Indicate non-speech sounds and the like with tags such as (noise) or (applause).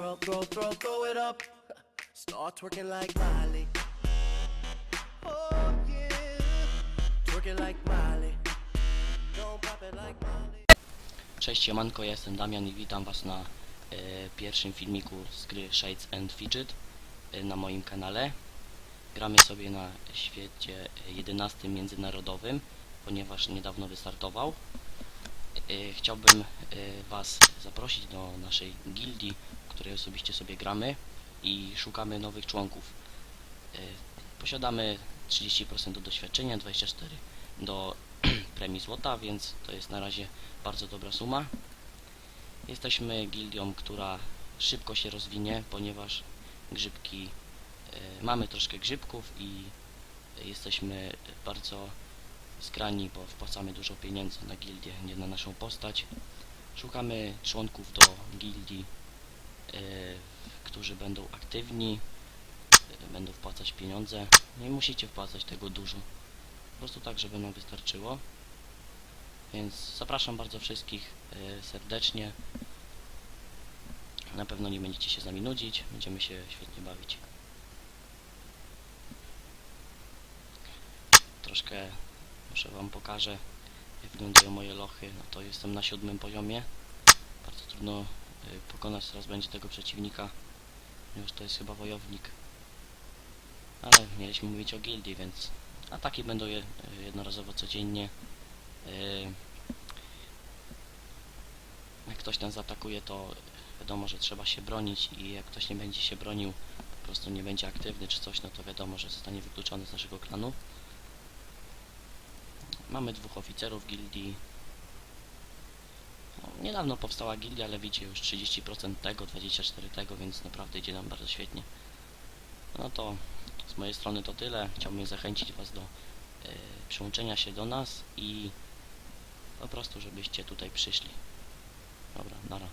throw, throw, throw, it up. Start twerking like. Oh yeah, twerking like. Don't pop it like. Cześć, Siemanko, jestem Damian i witam Was na e, pierwszym filmiku z gry Shades and Fidget e, na moim kanale. Gramy sobie na świecie 11 międzynarodowym, ponieważ niedawno wystartował. E, chciałbym Was zaprosić do naszej gildii, której osobiście sobie gramy i szukamy nowych członków. E, posiadamy 30% do doświadczenia, 24% do (clears throat) premii złota, więc to jest na razie bardzo dobra suma. Jesteśmy gildią, która szybko się rozwinie, ponieważ grzybki e, mamy troszkę grzybków i jesteśmy bardzo zgrani, bo wpłacamy dużo pieniędzy na gildię, nie na naszą postać. Szukamy członków do gildii, którzy będą aktywni, e, będą wpłacać pieniądze. Nie musicie wpłacać tego dużo, po prostu tak, żeby nam wystarczyło. Więc zapraszam bardzo wszystkich e, serdecznie. Na pewno nie będziecie się z nami nudzić, będziemy się świetnie bawić. Troszkę może Wam pokażę, jak wyglądają moje lochy. No to jestem na siódmym poziomie. Bardzo trudno pokonać teraz będzie tego przeciwnika, ponieważ to jest chyba wojownik. Ale mieliśmy mówić o gildii, więc ataki będą je, e, jednorazowo codziennie. Yy, jak ktoś nas zaatakuje, to wiadomo, że trzeba się bronić i jak ktoś nie będzie się bronił, po prostu nie będzie aktywny czy coś, no to wiadomo, że zostanie wykluczony z naszego klanu. Mamy dwóch oficerów gildii. No, niedawno powstała gildia, ale widzicie już 30% tego, 24% tego, więc naprawdę idzie nam bardzo świetnie. No to z mojej strony to tyle. Chciałbym zachęcić Was do e, przyłączenia się do nas i po prostu, żebyście tutaj przyszli. Dobra, nara.